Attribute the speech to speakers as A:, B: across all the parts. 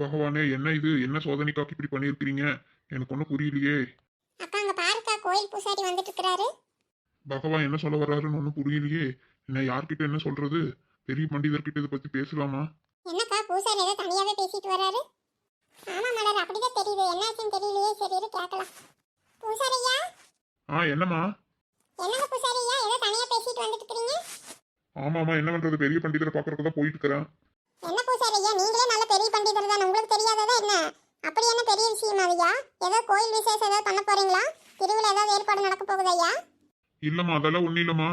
A: பகவானே என்ன இது? என்ன சோதனைக்காக இப்படி பண்ணியிருக்கிறீங்க? எனக்கு ஒன்றும் புரியலையே.
B: அக்கா அங்க பாருக்கா கோயில் பூசாரி வந்துட்டு இருக்கிறாரு
A: பகவான் என்ன சொல்ல வர்றாருன்னு ஒன்றும் புரியலையே. என்ன யார்கிட்ட என்ன சொல்றது? பெரிய பண்டிதர்கிட்ட இதை பத்தி பேசலாமா?
B: என்னக்கா பூசாரி ஏதோ தனியாவே பேசிட்டு வராரு ஆமா மலர் அப்படிதான் தெரியுது. என்னாச்சுன்னு தெரியலையே. சரி இரு கேட்கலாம். பூசாரியா?
A: ஆ என்னம்மா?
B: என்னங்க பூசாரியா? ஏதோ தனியா பேசிட்டு வந்துட்டு இருக்கீங்க
A: ஆமாம்மா என்ன பண்றது? பெரிய பண்டிதரை பார்க்கறதுக்கு தான் போயிட்டு இருக்கிறேன்.
B: என்ன பூசாரியா? நீங்களே நல்ல பண்டிதர் தானே உங்களுக்கு தெரியாததா என்ன? அப்படி என்ன பெரிய விஷயம் ஐயா ஏதோ கோயில் விசேஷம் ஏதாவது பண்ண போறீங்களா? திருவிழா ஏதாவது ஏற்பாடு நடக்க போகுது ஐயா?
A: இல்லம்மா அதெல்லாம் ஒன்றும் இல்லம்மா.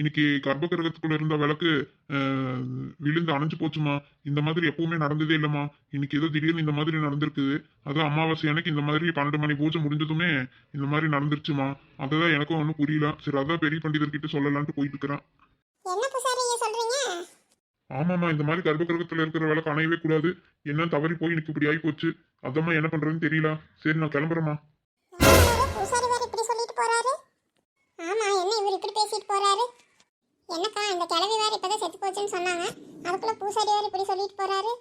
A: இன்னைக்கு கர்ப்ப கிரகத்துக்குள்ள இருந்த விளக்கு விழுந்து அணைஞ்சு போச்சுமா இந்த மாதிரி எப்பவுமே நடந்ததே இல்லம்மா. இன்னைக்கு ஏதோ திடீர்னு இந்த மாதிரி நடந்திருக்குது. அதுவும் அமாவாசை அன்னைக்கு இந்த மாதிரி பன்னெண்டு மணி பூஜை முடிஞ்சதுமே இந்த மாதிரி நடந்துருச்சுமா அதுதான் எனக்கும் ஒன்றும் புரியல. சரி அதான் பெரிய பண்டிதர்கிட்ட சொல்லலான்ட்டு போயிட்டு இருக்கிறேன். ஆமாம்மா இந்த மாதிரி கர்ப்ப கிரகத்துல இருக்கிற விளக்கு அணையவே கூடாது. என்ன தவறி போய் எனக்கு இப்படி ஆகி போச்சு அதம்மா என்ன பண்றதுன்னு தெரியல. சரி நான் கிளம்புறேம்மா.
B: என்னடா பூசாரி வேற இப்படி சொல்லிட்டு போறாரு? ஆமா என்ன இவர் இப்படி பேசிட்டு போறாரு? என்னக்கா இந்த கிழவி வேற இப்பதான் செத்து போச்சுன்னு சொன்னாங்க. அதுக்குள்ள பூசாரி வேற இப்படி சொல்லிட்டு போறாரு?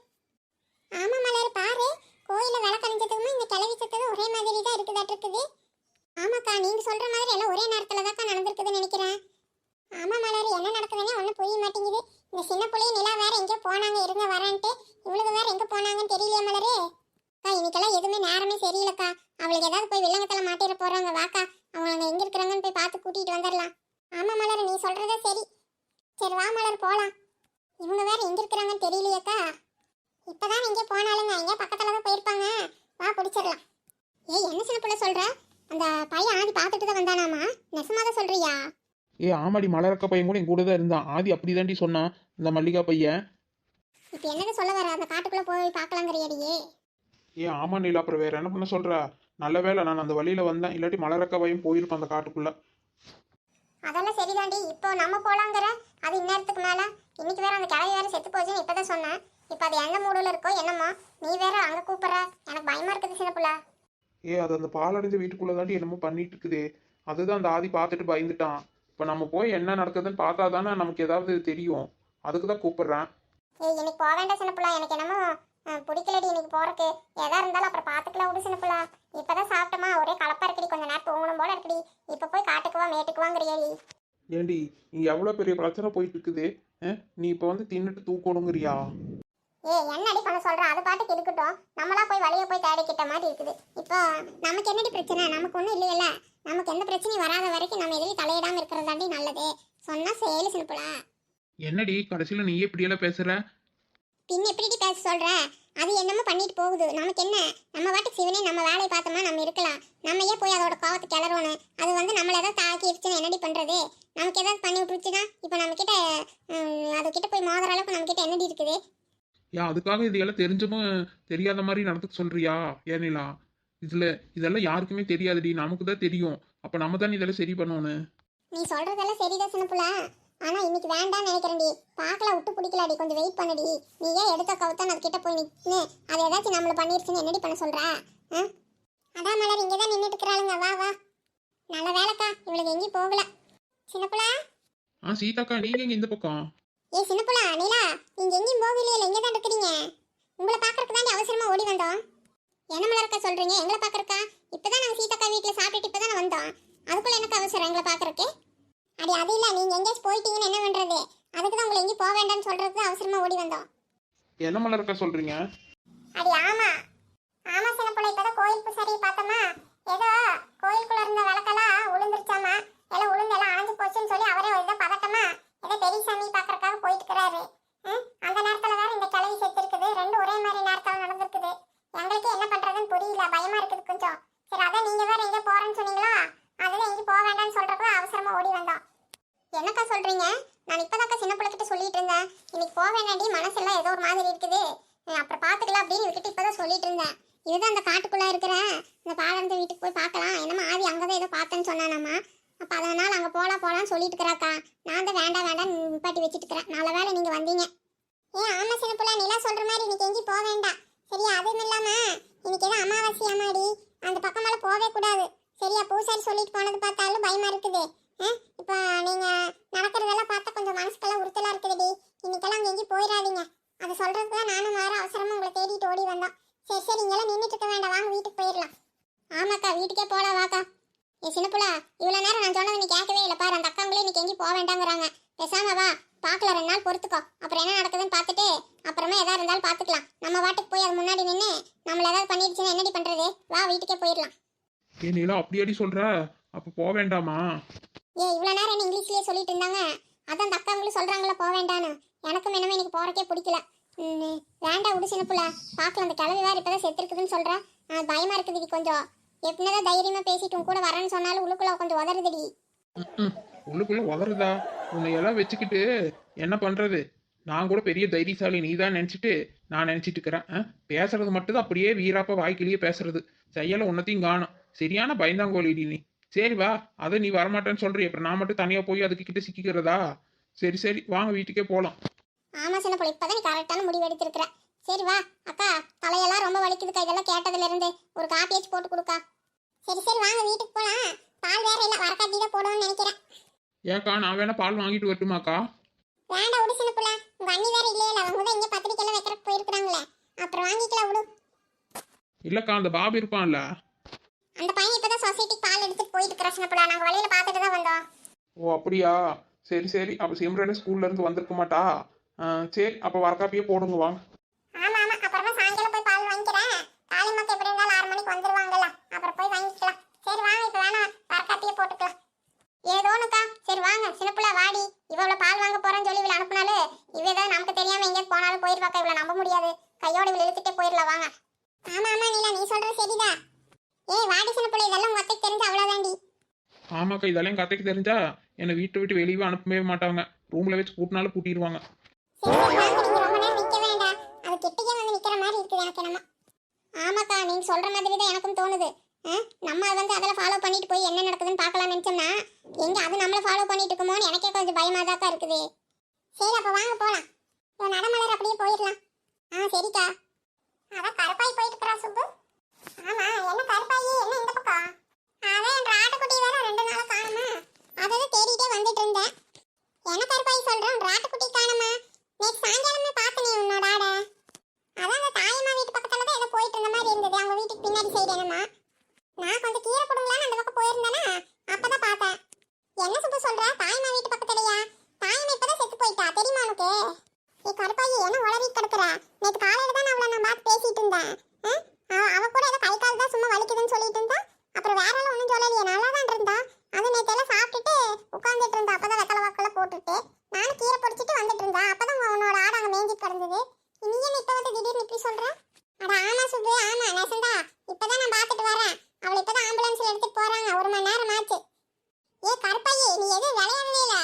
B: ஆமா மலர் பாரு. கோயில விளக்கணிஞ்சதுக்குமே இந்த கிழவி செத்தது ஒரே மாதிரி தான் இருக்குதாட்டு இருக்குது. ஆமாக்கா நீங்க சொல்ற மாதிரி எல்லாம் ஒரே நேரத்துல தான்க்கா நடந்திருக்குதுன்னு நினைக்கிறேன். ஆமா மலர் என்ன நடக்குதுன்னே ஒன்றும் புரிய மாட்டேங்குது. இந்த சின்ன புள்ளைய நிலா வேற எங்கேயோ போனாங்க இருங்க வரேன்ட்டு. இவளுக்கு வேற எங்க போனாங்கன்னு தெரியலையே மலரே? அக்கா இன்னைக்கெல்லாம் எதுவுமே நேரமே சரியில்லைக்கா. அவளுக்கு ஏதாவது போய் வில்லங்கத்தில் மாட்டிட போறாங்க வாக்கா. அவங்க அங்க எங்க இருக்கிறாங்கன்னு போய் பார்த்து கூட்டிட்டு வந்துடலாம் ஆமா மலர் நீ சொல்றதே சரி. சரி வா மலர் போலாம். இவங்க வேற எங்க இருக்கிறாங்கன்னு தெரியலையேக்கா. இப்பதான் எங்கே போனாலுங்க எங்கே பக்கத்துல தான் போயிருப்பாங்க. வா பிடிச்சிடலாம் ஏய் என்ன சின்ன பிள்ளை சொல்ற? அந்த பையன் ஆதி பார்த்துட்டு தான் வந்தானாமா? நெசமாக தான் சொல்றியா?
C: ஏ ஆமாடி மலரக்க பையன் கூட என் கூட தான் இருந்தான். ஆதி அப்படி தாண்டி சொன்னான் இந்த மல்லிகா பையன்.
B: இப்ப என்னது சொல்ல வர? அந்த காட்டுக்குள்ள போய் பார்க்கலாங்கிறியடியே.
C: ஏ ஆமா நீல அப்புறம் வேற என்ன பண்ண சொல்ற? நல்ல வேளை நான் அந்த வழியில வந்தேன். இல்லாட்டி மலரக்க பையன் போயிருப்பான் அந்த காட்டுக்குள்ள.
B: அதெல்லாம் சரிதாண்டி. இப்போ நம்ம போலாங்கிற அது இந்நேரத்துக்கு மேல. இன்னைக்கு வேற அந்த கிளவி வேற செத்து போச்சுன்னு இப்பதான் சொன்னேன். இப்போ அது எந்த மூடுல இருக்கோ என்னமோ நீ வேற அங்க கூப்பிடுற. எனக்கு பயமா இருக்குது சின்ன புள்ள.
C: ஏ அது அந்த பாலடைஞ்ச வீட்டுக்குள்ள தாண்டி என்னமோ பண்ணிட்டு இருக்குதே. அதுதான் அந்த ஆதி பார்த்துட்டு பயந்துட்டான். இப்போ நம்ம போய் என்ன நடக்குதுன்னு பார்த்தா தானே நமக்கு ஏதாவது தெரியும். அதுக்கு தான் கூப்பிடுறேன்.
B: ஏய் இன்னைக்கு போக வேண்டாம் சின்ன புள்ள எனக்கு என்னமோ அஹ், பிடிக்கலடி இன்னைக்கு போறக்கு எதா இருந்தாலும் அப்புறம் பாத்துக்கலாம் விடு சின்ன புள்ள இப்பதான் சாப்பிட்டோமா. ஒரே கலப்பா இருக்குடி. கொஞ்ச நேரம் தூங்கணும் போல இருக்குடி. இப்ப போய் காட்டுக்குவா மேட்டுக்குவாங்கிறியடி
C: ஏண்டி நீ எவ்வளோ பெரிய பிரச்சனை போயிட்டு இருக்குது? நீ இப்போ வந்து தின்னுட்டு தூக்கணுங்கிறியா?
B: ஏய் என்னடி பண்ண சொல்ற? அது பாட்டுக்கு இருக்கட்டும். நம்மளா போய் வழிய போய் தேடிக்கிட்ட மாதிரி இருக்குது. இப்போ நமக்கு என்னடி பிரச்சனை? நமக்கு ஒன்றும் இல்லையில நமக்கு எந்த பிரச்சனையும் வராத வரைக்கும் நம்ம எதுலையும் தலையிடாம இருக்கிறதாண்டி நல்லது. சொன்னா சேலு சிம்பிளா
C: என்னடி கடைசியில் நீயே இப்படியெல்லாம் பேசுற?
B: பின் எப்படிடி பேச சொல்ற? அது என்னமோ பண்ணிட்டு போகுது. நமக்கு என்ன? நம்ம வாட்டுக்கு சிவனே நம்ம வேலையை பார்த்தோமா நம்ம இருக்கலாம். நம்ம ஏன் போய் அதோட கோவத்தை கிளறணும்? அது வந்து நம்மள ஏதாவது தாக்கிடுச்சுன்னா என்னடி பண்றது? நமக்கு ஏதாவது பண்ணி விட்டுருச்சுன்னா இப்போ நம்ம கிட்ட அது கிட்ட போய் மோதுற அளவுக்கு நம்ம கிட்ட என்னடி இருக்குது?
C: ஏன் அதுக்காக இதெல்லாம் தெரிஞ்சும் தெரியாத மாதிரி நடந்துக்க சொல்றியா ஏனிலா? இதுல இதெல்லாம் யாருக்குமே தெரியாதுடி. நமக்கு தான் தெரியும். அப்ப நம்ம தான் இதெல்லாம் சரி பண்ணணும்.
B: நீ சொல்றதெல்லாம் சரிதான் சின்னப்புல ஆனா இன்னைக்கு வேண்டாம்னு நினைக்கிறேன்டி. பார்க்கலாம் விட்டு பிடிக்கலாடி. கொஞ்சம் வெயிட் பண்ணடி. நீ ஏன் எடுத்த கவுத்தான் அது கிட்ட போய் நின்னு அது ஏதாச்சும் நம்மள பண்ணிருச்சுன்னு என்னடி பண்ண சொல்ற? அதான் மலர் இங்கே தான் நின்றுட்டு இருக்கிறாளுங்க. வா வா. நல்ல வேலைக்கா. இவளுக்கு எங்கேயும் போகல. சின்னப்புல
C: ஆ சீதாக்கா நீங்க எங்க இந்த பக்கம்?
B: ஏ சின்னப்புல நீலா நீங்க எங்கேயும் போகலையே. இங்கே தான் இருக்கிறீங்க. உங்களை பார்க்கறதுக்கு தாண்டி அவசரமா ஓடி வந்தோம். என்ன மலர்க்கா சொல்றீங்க? எங்களை பார்க்கறக்கா? இப்பதான் நாங்க சீதாக்கா வீட்டில் சாப்பிட்டுட்டு இப்பதான் வந்தோம். அதுக்குள்ள எனக்கு அவசரம் எங்களை பார்க்கறக்கு? அடி அது இல்ல. நீங்க எங்கேயாச்சும் போயிட்டீங்கன்னு என்ன பண்றது? அதுக்கு தான் உங்களை எங்கேயும் போக வேண்டாம்னு சொல்றதுக்கு அவசரமா ஓடி வந்தோம்.
C: என்ன மலர்க்கா சொல்றீங்க?
B: அடி ஆமா. ஆமா சின்னப்புல இப்பதான் கோயில் பூசாரி பார்த்தோமா? ஏதோ கோயிலுக்குள்ள இருந்த விளக்கெல்லாம் உளுந்துருச்சாமா எல்லாம் உளுந்து எல்லாம் அணைஞ்சு போச்சுன்னு சொல்லி அவரே ஒரு இதை பதட்டமா ஏதோ பெரிய சாமி பார்க்கறதுக்காக போயிட்டு இருக்கிறாரு ம்? அந்த நேரத்துல வேற இந்த கிளவி செத்து இருக்குது ரெண்டும் ஒரே மாதிரி நேரத்துல நடந்திருக்குது எங்களுக்கு என்ன பண்றதுன்னு புரியல பயமா இருக்குது கொஞ்சம் சரி அதான் நீங்க வேற எங்க போறேன்னு சொன்னீங்களா அதுல எங்கேயும் போக வேண்டாம்னு சொல்றப்ப அவசரமா ஓடி வந்தோம் என்னக்கா சொல்றீங்க நான் இப்பதாக்கா சின்ன பிள்ளைகிட்ட சொல்லிட்டு இருந்தேன் இன்னைக்கு போக வேண்டாண்டி மனசெல்லாம் ஏதோ ஒரு மாதிரி இருக்குது அஹ் அப்புறம் பாத்துக்கலாம் அப்படின்னு இவகிட்ட இப்பதான் சொல்லிட்டு இருந்தேன். இதுதான் அந்த காட்டுக்குள்ளே இருக்கிற இந்த பாலந்த வீட்டுக்கு போய் பார்க்கலாம். என்னமா அங்கே தான் ஏதோ பார்த்தேன்னு சொன்னானாம்மா. அப்போ அதனால் அங்கே போகலாம் போகலான்னு சொல்லிட்டு இருக்கிறாக்கா நான் தான் வேண்டாம் வேண்டாம் நிப்பாட்டி வச்சுட்டு இருக்கிறேன் நல்ல வேளை நீங்கள் வந்தீங்க. ஏன் ஆமாம் சின்ன நிலா சொல்கிற மாதிரி இன்னைக்கு எங்கேயும் போக வேண்டாம். சரியா அதுவும் இல்லாம இன்னைக்கு ஏதோ அமாவாசையாமாடி அந்த பக்கமெல்லாம் போகவே கூடாது. சரியா பூசாரி சொல்லிட்டு போனது பார்த்தாலும் பயமா இருக்குது. இப்போ நீங்க நடக்கிறதெல்லாம் பார்த்தா கொஞ்சம் மனசுக்கெல்லாம் உறுத்தலா இருக்குதுடி. இன்னைக்கெல்லாம் அங்கே எங்கேயும் போயிடாதீங்க. அதை சொல்றதுக்கு தான் நானும் வேற அவசரமா உங்களை தேடிட்டு ஓடி வந்தோம். சரி சரி இங்கெல்லாம் நின்றுட்டு இருக்க வேண்டாம். வாங்க வீட்டுக்கு போயிடலாம். ஆமாக்கா வீட்டுக்கே போலாம் வாக்கா. ஏ சின்னப்புலா இவ்வளோ நேரம் நான் சொன்னது நீ கேட்கவே இல்லை. பாரு அந்த அக்காங்களே இன்னைக்கு எங்கேயும் போக வேண்டாங்கிறாங்க. பேசாம வா பார்க்கல ரெண்டு நாள் பொறுத்துக்கோ. அப்புறம் என்ன நடக்குதுன்னு பார்த்துட்டு அப்புறமா எதா இருந்தாலும் பார்த்துக்கலாம். நம்ம வாட்டுக்கு போய் அது முன்னாடி நின்று நம்மள ஏதாவது பண்ணிடுச்சுன்னா என்னடி பண்ணுறது வா வீட்டுக்கே போயிடலாம்.
C: ஏ நீலா அப்படியாடி சொல்ற? அப்ப போக வேண்டாமா?
B: ஏ இவ்வளோ நேரம் என்ன இங்கிலீஷ்லயே சொல்லிட்டு இருந்தாங்க. அதான் அந்த அக்காங்களும் சொல்கிறாங்களா போக வேண்டான்னு. எனக்கும் என்னமே எனக்கு போகிறக்கே பிடிக்கல. ம், வேண்டாம் விடு சின்ன புள்ள. பார்க்கலாம் அந்த கிளவி வேறு இப்போ தான் செத்துருக்குதுன்னு சொல்கிறேன் பயமாக இருக்குதுடி கொஞ்சம். எப்படிதான் தைரியமாக பேசிட்டு உன் கூட வரேன்னு சொன்னாலும் உள்ளுக்குள்ள கொஞ்சம் உதறுதுடி.
C: உள்ளுக்குள்ள உதறுதா? உன்னை எல்லாம் வச்சுக்கிட்டு என்ன பண்ணுறது நான் கூட பெரிய தைரியசாலி நீ தான் நினச்சிட்டு நான் நினச்சிட்டு இருக்கிறேன். ஆ? பேசுறது மட்டும் தான் அப்படியே வீராப்பா வாய்க்கிலேயே பேசுறது. செய்யல உன்னத்தையும் காணும். சரியான பயந்தாங்கோலிடி நீ. சரி வா அதை நீ வரமாட்டேன்னு சொல்றிய. அப்புறம் நான் மட்டும் தனியாக போய் அதுக்கு கிட்ட சிக்கிக்கிறதா? சரி சரி. வாங்க வீட்டுக்கே போகலாம்
B: ஆமாம் சின்ன புள்ள இப்போ தான் நீ கரெக்டான முடிவு எடுத்திருக்கிற. சரி வா அக்கா தலையெல்லாம் ரொம்ப வலிக்குதுக்கா இதெல்லாம் கேட்டதுலேருந்து ஒரு காப்பியாச்சும் போட்டு கொடுக்கா. சரி சரி வாங்க வீட்டுக்கு போகலாம் பால் வேற இல்லை வரக்காட்டி தான் போடணும்னு நினைக்கிறேன்.
C: ஏக்கா நான் வேணா பால் வாங்கிட்டு வரட்டுமாக்கா?
B: வேண்டாம் விடு சின்ன புள்ள. உங்க அண்ணி வேற இல்லையே அவங்க தான் இங்க பத்திரிக்கையில வைக்கிறதுக்கு போயிருக்காங்களே அப்புறம் வாங்கிக்கலாம் விடு.
C: இல்லக்கா அந்த பாபு இருப்பான்ல.
B: அந்த பையன் இப்பதான் சொசைட்டிக்கு பால் எடுத்துட்டு போயிட்டு இருக்கிற புள்ள. நாங்க வழியில பார்த்துட்டு தான் வந்தோம்.
C: ஓ அப்படியா? சரி சரி. அப்ப சிம்ரனே ஸ்கூல்ல இருந்து வந்திருக்க மாட்டா? சரி அப்ப வரக்காப்பியே போடுங்க வாங்க
B: ஆமா ஆமா. அப்புறமா சாயங்காலம் போய் பால் வாங்கிக்கிறேன். காலை மக்கள் எப்படி இருந்தாலும் ஆறு மணிக்கு வந்துருவாங்கல்ல. அப்புறம் போய் வாங்கிக்கலாம். சரி வாங்க இப்ப வேணா வரக்காப்பியே போட்டுக்கலாம். ஏதோனுக்கா சரி வாங்க. சின்ன புள்ள வாடி. இவ்வளவு பால் வாங்க போறேன்னு சொல்லி இவளை அனுப்புனாலு இவ ஏதாவது நமக்கு தெரியாம எங்கேயாவது போனாலும் போயிருவாக்கா. இவளை நம்ப முடியாது. கையோட இவளை இழுத்துட்டே போயிடலாம் வாங்க. ஆமா ஆமா நீலா நீ சொல்றது சரிதான் ஏய் வாடி சின்ன புள்ள. இதெல்லாம் உங்க அத்தைக்கு தெரிஞ்சு
C: ஆமாக்கா இதெல்லாம் எங்க அத்தைக்கு தெரிஞ்சா என்னை வீட்டை விட்டு வெளியவே அனுப்பவே மாட்டாங்க. ரூம்ல வச்சு கூட்டினாலும் கூட்டிடுவாங்க.
B: சரி சரி வாங்க நீங்க மாதிரி இருக்குது எனக்கு ஆமாக்கா நீங்க சொல்ற மாதிரி தான் எனக்கும் தோணுது. ஆ? நம்ம வந்து அதில் ஃபாலோ பண்ணிட்டு போய் என்ன நடக்குதுன்னு பார்க்கலாம்னு நினைச்சோம்னா எங்க அது நம்மள ஃபாலோ பண்ணிட்டு இருக்குமோன்னு எனக்கே கொஞ்சம் பயமாக தாக்கா இருக்குது. சரி அப்போ வாங்க போகலாம் இப்போ நடமலர் அப்படியே போயிடலாம். ஆ சரிக்கா. அதான் கருப்பாய் போயிட்டு இருக்கிறா சுப்பு. ஆமா என்ன கருப்பாயி? என்ன இந்த பக்கம்? அதான் என் ஆட்டுக்குட்டி வேற ரெண்டு நாளா காணுமா? அதை தேடிட்டே வந்துட்டு இருந்தேன். என்ன கருப்பாயி சொல்கிறேன் ராட்டுக்குட்டி காணுமா? நேற்று சாயங்காலமே பார்த்தனே உன்னோட ஆடை. அதான் அந்த தாயம்மா வீட்டு பக்கத்துல தான் ஏதோ போயிட்டு இருந்த மாதிரி இருந்தது. அவங்க வீட்டுக்கு பின்னாடி சைடு என்னமா. நான் கொஞ்சம் கீரை கொடுங்களான்னு அந்த பக்கம் போயிருந்தேனா அப்பதான் பார்த்தேன். என்ன சுப்பு சொல்ற? தாயம்மா வீட்டு பக்கத்துலயா? தாயம்மா இப்பதான் செத்து போயிட்டா தெரியுமா உனக்கு? ஏ கருப்பாயி என்ன உளறி கிடக்குற நேற்று காலையில தான் அவளை நான் பார்த்து பேசிட்டு இருந்தேன் ஆ? அவ அவ கூட ஏதோ கை கால் தான் சும்மா வலிக்குதுன்னு சொல்லிட்டு இருந்தா அப்புறம் வேற எல்லாம் ஒன்றும் சொல்லலையே நல்லா தான் இருந்தா அது நேற்று எல்லாம் சாப்பிட்டுட்டு உட்காந்துட்டு இருந்தா அப்பதான் வெத்தலை வாக்குல போட்டுட்டு நானும் கீரை பொடிச்சிட்டு வந்துட்டு இருந்தா அப்பதான் உன் உன்னோட ஆடு அங்க மேய்ஞ்சிட்டு கிடந்தது நீ என்ன இப்ப வந்து திடீர்னு இப்படி சொல்ற அட ஆமா சுப்பு ஆமா நெசந்தா இப்பதான் நான் பாத்துட்டு வரேன் அவளை இப்பதான் ஆம்புலன்ஸ்ல எடுத்துட்டு போறாங்க ஒரு மணி நேரம் ஆச்சு ஏ கருப்பையே நீ எதுவும் விளையாடல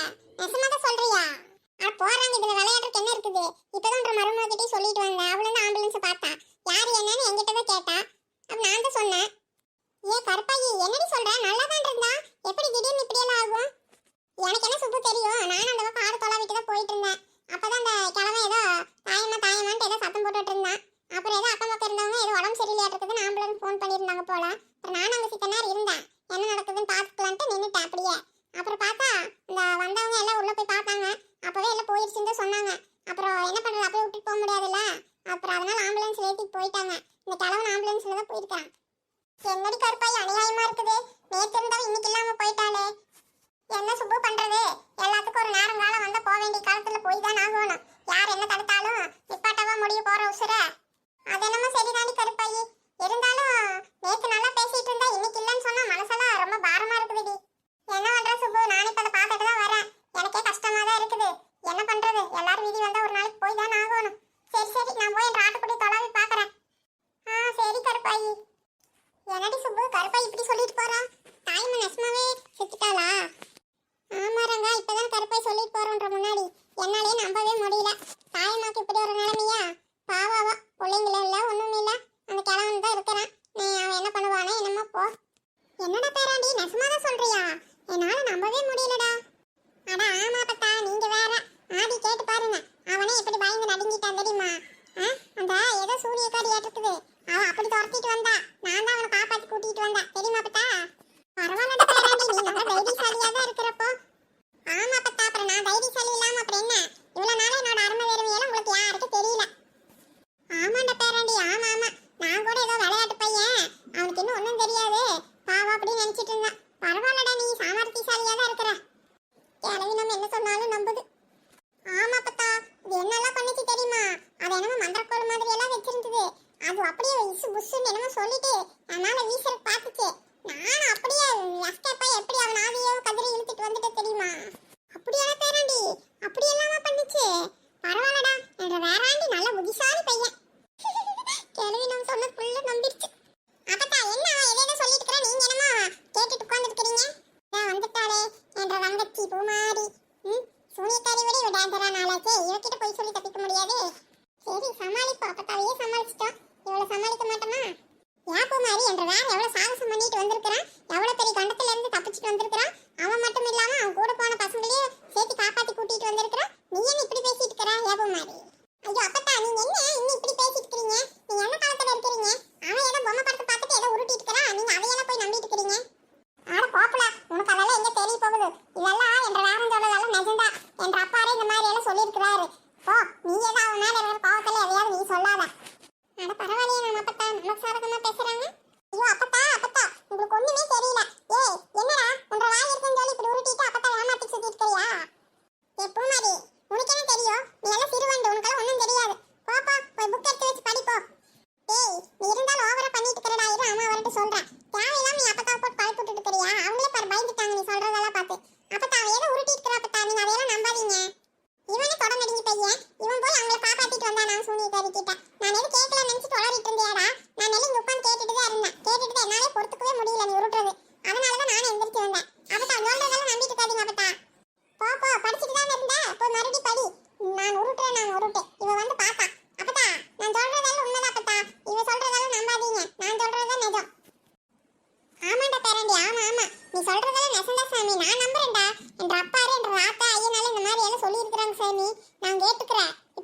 B: நெசமா தான் சொல்றியா அட போறாங்க இதுல விளையாடுறதுக்கு என்ன இருக்குது இப்பதான் உன்ற மருமக கிட்டே சொல்லிட்டு வந்தேன் அவளும் தான் ஆம்புலன்ஸ் பார்த்தா யார் என்னன்னு என்கிட்ட தான் கேட்டா அப்ப நான் தான் சொன்னேன் ஏ கருப்பாயி என்னடி சொல்ற நல்லா தான் இருந்தா எப்படி திடீர்னு இப்படி எல்லாம் ஆகும் எனக்கு என்ன சுப்பு தெரியும் நானும் அந்த பக்கம் ஆடு தொலை விட்டு தான் போயிட்டு இருந்தேன் அப்பதான் அந்த கிழமை ஏதோ தாயம்மா தாயம்மான்ட்டு ஏதோ சத்தம் போட்டுட்டு இருந்தான் அப்புறம் ஏதோ அக்கம் பக்கம் இருந்தவங்க ஏதோ உடம்பு சரியில்லையா இருக்குதுன்னு ஆம்புலன்ஸ் ஃபோன் பண்ணியிருந்தாங்க போல அப்புறம் நானும் அங்கே சித்த நேரம் இருந்தேன் என்ன நடக்குதுன்னு பார்த்துக்கலான்ட்டு நின்றுட்டேன் அப்படியே அப்புறம் பார்த்தா இந்த வந்தவங்க எல்லாம் உள்ள போய் பார்த்தாங்க அப்பவே எல்லாம் போயிடுச்சுன்னு தான் சொன்னாங்க அப்புறம் என்ன பண்றது அப்படியே விட்டுட்டு போக முடியாதுல்ல அப்புறம் அதனால ஆம்புலன்ஸ் ஏற்றிட்டு போயிட்டாங்க இந்த கிழவன் ஆம்புலன்ஸ்ல என்னடி கருப்பாய் அநியாயமா இருக்குது? நேற்று இருந்தவன் இன்னைக்கு இல்லாம போயிட்டாளே. என்ன சுப்பு பண்றது? எல்லாத்துக்கும் ஒரு நேரம் காலம் வந்தா போக வேண்டிய காலத்துல போய் தான் ஆகணும். யார் என்ன தடுத்தாலும் நிப்பாட்டவா முடிய போற உசுர? அது என்னமோ சரிதானி கருப்பாயி. இருந்தாலும் நேத்து நல்லா பேசிட்டு இருந்தா இன்னைக்கு இல்லைன்னு சொன்னா மனசெல்லாம் ரொம்ப பாரமா இருக்குதுடி. என்ன பண்ற சுப்பு? நானே இப்ப அதை பார்த்துட்டு தான் வரேன். எனக்கே கஷ்டமா தான் இருக்குது. என்ன பண்றது? எல்லாரும் வீதி வந்தா ஒரு நாளைக்கு போய் தான் ஆகும் 不令人气质呢。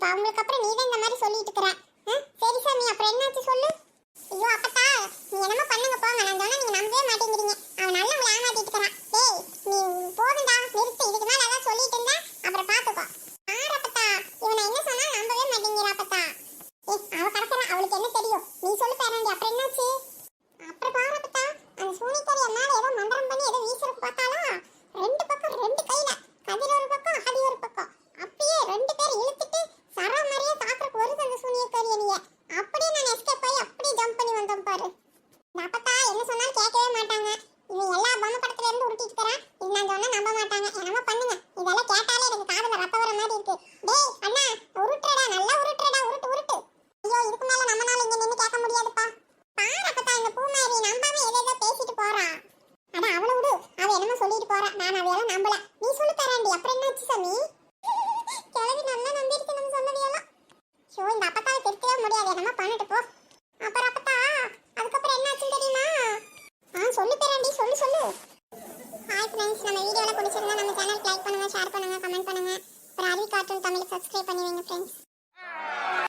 B: அவங்களுக்கு அப்புறம் நீ தான் இந்த மாதிரி சொல்லிட்டு இருக்கிற.